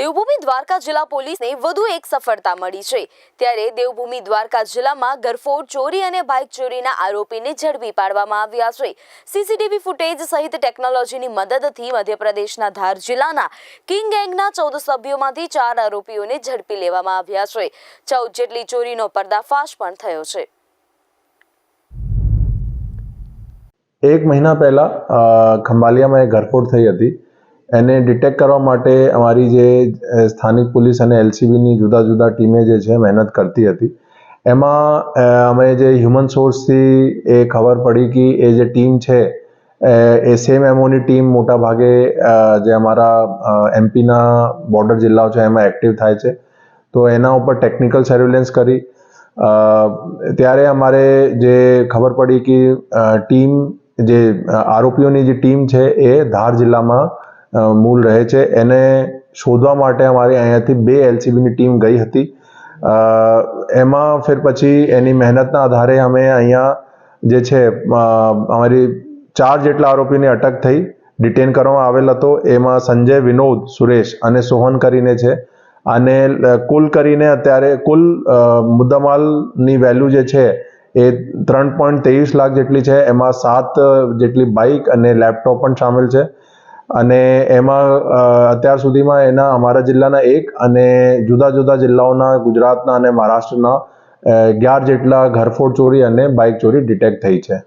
દેવભૂમિ દ્વારકા જિલ્લા પોલીસને વધુ એક સફળતા મળી છે. ત્યારે દેવભૂમિ દ્વારકા જિલ્લામાં ગરફોડ ચોરી અને બાઇક ચોરીના આરોપીને ઝડપી પાડવામાં આવ્યા છે. સીસીટીવી ફૂટેજ સહિત ટેકનોલોજીની મદદથી મધ્યપ્રદેશના ધાર જિલ્લાના કિંગ ગેંગના ચૌદ સભ્યોમાંથી ચાર આરોપીઓને ઝડપી લેવામાં આવ્યા છે. ચૌદ જેટલી ચોરીનો પર્દાફાશ પણ થયો છે. એક મહિના પહેલા ખંભાલિયામાં એક ઘરફોડ થઈ હતી. એને ડિટેક્ટ કરવા માટે અમારી જે સ્થાનિક પોલીસ અને એલસીબીની જુદા જુદા ટીમે જે છે મહેનત કરતી હતી. એમાં અમે જે હ્યુમન સોર્સથી એ ખબર પડી કે એ જે ટીમ છે એ સેમ એમઓની ટીમ મોટા ભાગે જે અમારા એમપીના બોર્ડર જિલ્લાઓ છે એમાં એક્ટિવ થાય છે. તો એના ઉપર ટેકનિકલ સર્વેલન્સ કરી. ત્યારે અમારે જે ખબર પડી કે ટીમ જે આરોપીઓની જે ટીમ છે એ ધાર જિલ્લામાં મૂળ રહે છે. એને શોધવા માટે અમારી અહીંયાથી બે એલસીબીની ટીમ ગઈ હતી. એમાં ફિર પછી એની મહેનતના આધારે અમે અહીંયા જે છે અમારી ચાર જેટલા આરોપીની અટક થઈ, ડિટેન કરવામાં આવેલ હતો. એમાં સંજય, વિનોદ, સુરેશ અને સોહન કરીને છે. અને કુલ કરીને અત્યારે કુલ મુદ્દામાલની વેલ્યુ જે છે, એ ત્રણ પોઈન્ટ ત્રેવીસ લાખ જેટલી છે. એમાં સાત જેટલી બાઇક અને લેપટોપ પણ સામેલ છે. અને એમાં અત્યાર સુધીમાં એના અમારા જિલ્લાના એક અને જુદા જુદા જિલ્લાઓના, ગુજરાતના અને મહારાષ્ટ્રના અગિયાર જેટલા ઘરફોડ ચોરી અને બાઇક ચોરી ડિટેક્ટ થઈ છે.